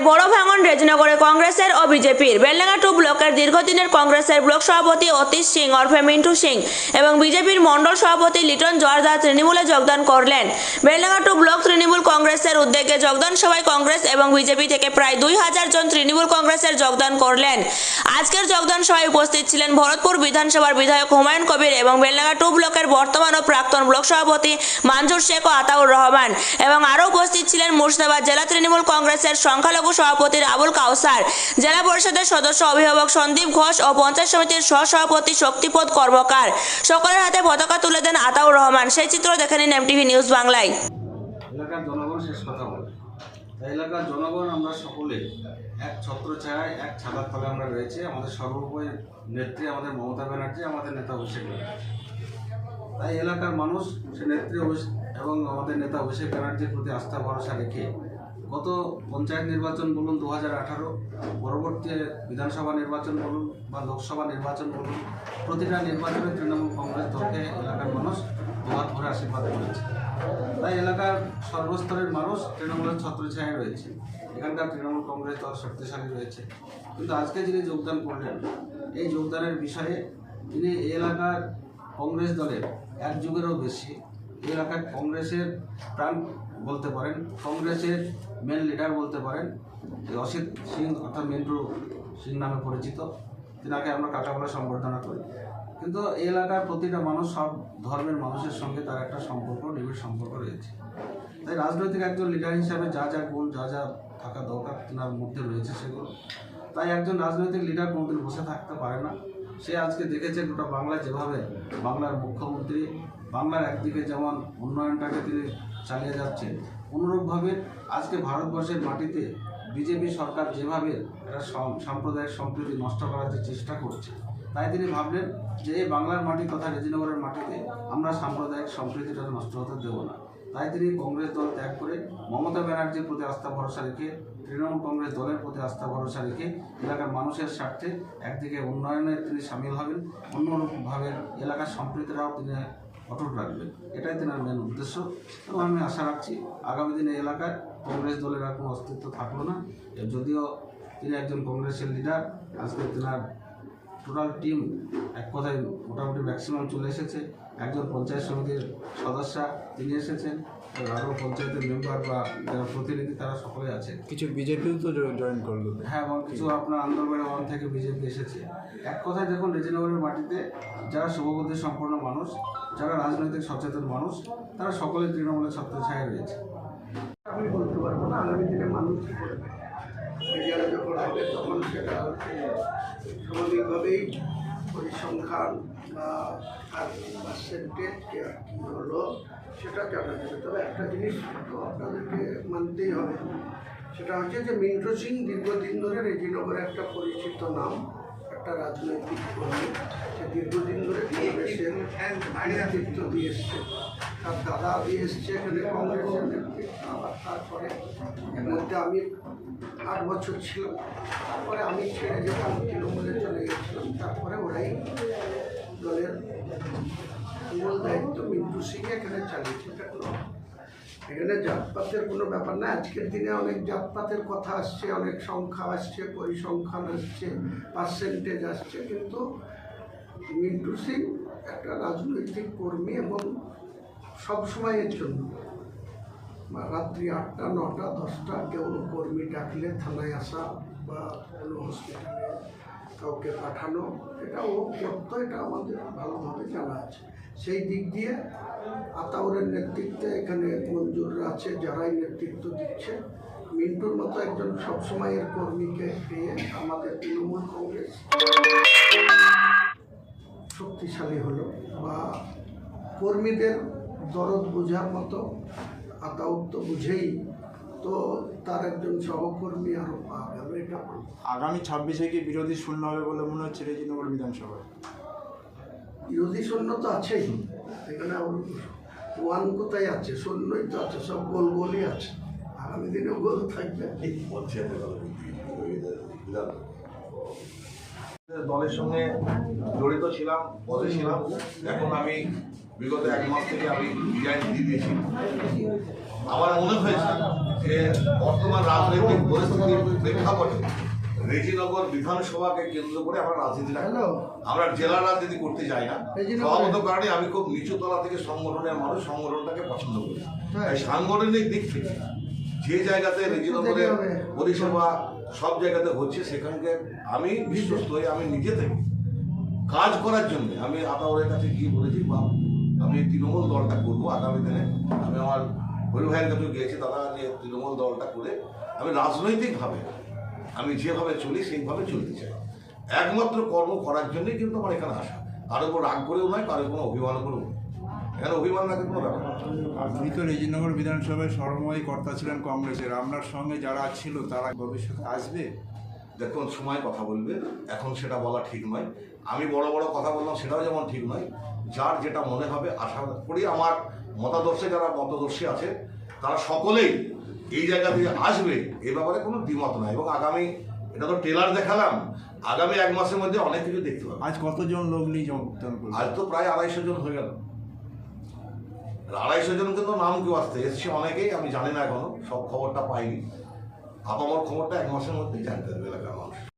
বড় ভাঙন রেজনগরে কংগ্রেসের ও বিজেপির। বেলডাঙ্গা ব্লকের দীর্ঘদিনের কংগ্রেসের ব্লক সভাপতি অতীশ সিং অর্ফে মিন্টু সিং এবং বিজেপির মণ্ডল সভাপতি লিটন জোয়ারদার তৃণমূলে যোগদান করলেন। বেলডাঙ্গা ব্লক তৃণমূল কংগ্রেসের উদ্যোগে যোগদান সভায় কংগ্রেস এবং বিজেপি থেকে প্রায় দুই হাজার জন তৃণমূল কংগ্রেসের যোগদান করলেন। আজকের যোগদান সভায় উপস্থিত ছিলেন ভরতপুর বিধানসভার বিধায়ক হুমায়ুন কবির এবং বেলডাঙ্গা ব্লকের বর্তমান ও প্রাক্তন ব্লক সভাপতি মঞ্জুর শেখ ও আতাউর রহমান এবং আরও উপস্থিত ছিলেন মুর্শিদাবাদ জেলা তৃণমূল কংগ্রেসের সংখ্যালঘু সভাপতি আবুল কাউসার। জেলা পরিষদের সদস্য অভিভাবক সন্দীপ ঘোষ ও পঞ্চায়েত সমিতির সহসভাপতি শক্তিপদ কর্মকার সকলের হাতে পতাকা তুলে দেন আতাউর রহমান। সেই চিত্র দেখে নিন এমটিভি নিউজ বাংলায়। এলাকার জনগণ শেষ কথা বলে। তাই এলাকার জনগণ, আমরা সকলে এক ছত্র ছায় এক ছাতার তলে আমরা রয়েছে। আমাদের সর্বোপরি নেত্রী আমাদের মমতা ব্যানার্জি, আমাদের নেতা অভিষেক তাই এলাকার মানুষ, সে নেত্রী এবং আমাদের নেতা অভিষেক ব্যানার্জির প্রতি আস্থা, ভরসা রেখে গত পঞ্চায়েত নির্বাচন বলুন দু হাজার আঠারো, পরবর্তী বিধানসভা নির্বাচন বলুন বা লোকসভা নির্বাচন বলুন, প্রতিটা নির্বাচনে তৃণমূল কংগ্রেস দলকে এলাকার মানুষ দুহাত ভরে আশীর্বাদ করেছে। তাই এলাকার সর্বস্তরের মানুষ তৃণমূলের ছত্রছায়ায় রয়েছে। এখানকার তৃণমূল কংগ্রেস দল শক্তিশালী রয়েছে। কিন্তু আজকে যিনি যোগদান করলেন, এই যোগদানের বিষয়ে তিনি এলাকার কংগ্রেস দলের এক যুগেরও বেশি এলাকার কংগ্রেসের প্রাণ বলতে পারেন, কংগ্রেসের মেন লিডার বলতে পারেন এই অসিত সিং অর্থাৎ মিন্টু সিং নামে পরিচিত, তিনাকে আমরা কাকা বলে সম্বর্ধনা করি। কিন্তু এই এলাকার প্রতিটা মানুষ সব ধর্মের মানুষের সঙ্গে তার একটা সম্পর্ক, নিবিড় সম্পর্ক রয়েছে। তাই রাজনৈতিক একজন লিডার হিসাবে যা যা গুণ, যা যা থাকা দরকার তেনার মধ্যে রয়েছে সেগুলো। তাই একজন রাজনৈতিক লিডার কোনোদিন বসে থাকতে পারে না। সে আজকে দেখেছে গোটা বাংলা যেভাবে বাংলার মুখ্যমন্ত্রী, বাংলার একদিকে যেমন উন্নয়নটাকে তিনি চালিয়ে যাচ্ছে। অনুরূপভাবে আজকে ভারতবর্ষের মাটিতে বিজেপি সরকার যেভাবে একটা সাম্প্রদায়িক সম্প্রীতি নষ্ট করার যে চেষ্টা করছে, তাই তিনি ভাবলেন যে এই বাংলার মাটি তথা রেজিনগরের মাটিতে আমরা সাম্প্রদায়িক সম্প্রীতিটা নষ্ট হতে দেবো না। তাই তিনি কংগ্রেস দল ত্যাগ করে মমতা ব্যানার্জির প্রতি আস্থা ভরসা রেখে, তৃণমূল কংগ্রেস দলের প্রতি আস্থা ভরসা রেখে এলাকার মানুষের স্বার্থে একদিকে উন্নয়নে তিনি সামিল হবেন অন্যভাবে এলাকার সম্প্রীতিরাও তিনি অটুট রাখবেন। এটাই তেনার মেন উদ্দেশ্য। এবং আমি আশা রাখছি আগামী দিনে এলাকায় কংগ্রেস দলের আর কোনো অস্তিত্ব থাকল না। যদিও তিনি একজন কংগ্রেসের লিডার আজকে তেনার টোটাল টিম এক কথায় মোটামুটি ম্যাক্সিমাম চলে এসেছে। একজন পঞ্চায়েত সমিতির সদস্যা তিনি এসেছেন। আরও পঞ্চায়েতের মেম্বার বা যারা প্রতিনিধি তারা সকলে আছে। কিছু বিজেপিও তো জয়েন করল। হ্যাঁ এবং কিছু আপনার আন্দোলনের ওয়ান থেকে বিজেপি এসেছে। এক কথায় দেখুন রেজিনগরের মাটিতে যারা শুভবুদ্ধি সম্পন্ন মানুষ যারা রাজনৈতিক সচেতন মানুষ তারা সকলে তৃণমূলের ছত্রছায়ায় রয়েছে। আমি বলতে পারব না আগামী দিনে মানুষ কি করবে? যখন হবে তখন সেটা স্বাভাবিকভাবেই পরিসংখ্যান বা পার্সেন্টেজ কী হলো সেটা জানা যাবে তবে একটা জিনিস আপনাদেরকে মানতেই হবে সেটা হচ্ছে যে মিন্টু সিং দীর্ঘদিন ধরে রেজিনগরে একটা পরিচিত নাম একটা রাজনৈতিক কর্মী সে দীর্ঘদিন ধরে কংগ্রেসের নেতৃত্ব দিয়ে এসছে তার দাদা দিয়ে এসছে এখানে কংগ্রেসের নেতৃত্ব আবার তারপরে এর মধ্যে আমি আট বছর ছিলাম তারপরে আমি ছেড়ে যেতাম, তৃণমূলে চলে গেছিলাম, তারপরে ওরাই দলের মূল দায়িত্ব মিন্টু সিং এখানে চালিয়েছে। এটা এখানে জাতপাতের কোনো ব্যাপার না। আজকের দিনে অনেক জাতপাতের কথা আসছে, অনেক সংখ্যা আসছে, পরিসংখ্যান আসছে পার্সেন্টেজ আসছে। কিন্তু মিন্টু সিং একটা রাজনৈতিক কর্মী এবং সব সময়ের জন্য। রাত্রি আটটা, নটা, দশটা কেউ কর্মী ডাকলে থানায় আসা বা কোনো হসপিটালে কাউকে পাঠানো এটা ও করতো এটা আমাদের ভালোভাবে জানা আছে। সেই দিক দিয়ে আতাউরের নেতৃত্বে এখানে মঞ্জুর আছে, যারাই নেতৃত্ব দিচ্ছে। মিন্টুর মতো একজন সবসময়ের কর্মীকে পেয়ে আমাদের তৃণমূল কংগ্রেস শক্তিশালী হলো বা কর্মীদের দরদ বোঝার মতো আতাউর তো বুঝেই। তো তার একজন সহকর্মী আরও পাওয়া গেল এটা আগামী ছাব্বিশে কি বিরোধী শূন্য হবে বলে মনে হচ্ছে রেজিনগর বিধানসভায়? বিরোধী সৈন্য তো আছেই এখানে ওয়ান কোথায় আছে? সৈন্যই তো আছে সব গোল গোলই আছে। আগামী দিনেও গোল থাকবে। দলের সঙ্গে জড়িত ছিলাম পদে ছিলাম। এখন আমি বিগত এক মাস থেকে আমি রিজাইন দিয়ে দিয়েছি। আমার মনে হয়েছে যে বর্তমান রাজনৈতিক পরিস্থিতির প্রেক্ষাপটে রেজিনগর বিধানসভাকে কেন্দ্র করে আমরা। হ্যালো। আমরা জেলা রাজনীতি করতে যাই না। স্বভাবত কারণে আমি খুব নিচুতলা থেকে সংগঠনের মানুষ সংগঠনটাকে পছন্দ করি। হ্যাঁ। তাই সাংগঠনিক দিক থেকে যে জায়গাতে রেজিনগরের পরিষেবা সব জায়গাতে হচ্ছে সেখানকে আমি বিশ্বস্ত হয়ে আমি নিজে থেকে কাজ করার জন্য আমি আতাউরের কাছে গিয়ে বলেছি বা আমি তৃণমূল দলটা করব আগামী দিনে আমি আমার হরি ভাইয়ের কাছেও গিয়েছি দাদা তৃণমূল দলটা করে। আমি রাজনৈতিকভাবে আমি যেভাবে চলি সেইভাবে চলতে চাই। একমাত্র কর্ম করার জন্যই কিন্তু আমার এখানে আসা। কারও উপর রাগ করেও নয় কারও কোনো অভিমান করেও নয়। এখানে অভিমান রাখে কোনো ব্যাপার আপনি তো রেজিনগর বিধানসভায় সর্বময় কর্তা ছিলেন কংগ্রেসের। আপনার সঙ্গে যারা ছিল তারা ভবিষ্যতে আসবে? দেখুন সময় কথা বলবে। এখন সেটা বলা ঠিক নয়। আমি বড় বড় কথা বললাম সেটাও যেমন ঠিক নয়। যার যেটা মনে হবে আশা করি আমার মতাদর্শে যারা মতদর্শী আছে তারা সকলেই এই জায়গা থেকে আসবে এ ব্যাপারে কোনো দ্বিমত নয়। এবং আগামী এটা তো ট্রেলার দেখালাম আগামী এক মাসের মধ্যে অনেক কিছু দেখতে পাবে। আজ কতজন লোক নিয়ে যোগদান আজ তো প্রায় আড়াইশো জন হয়ে গেল। আড়াইশো জন কিন্তু নাম কেউ আসতে এসছে অনেকেই আমি জানি না এখনও সব খবরটা পাইনি। আপামর খবরটা এক মাসের মধ্যেই জানতে পারবে এলাকার মানুষ।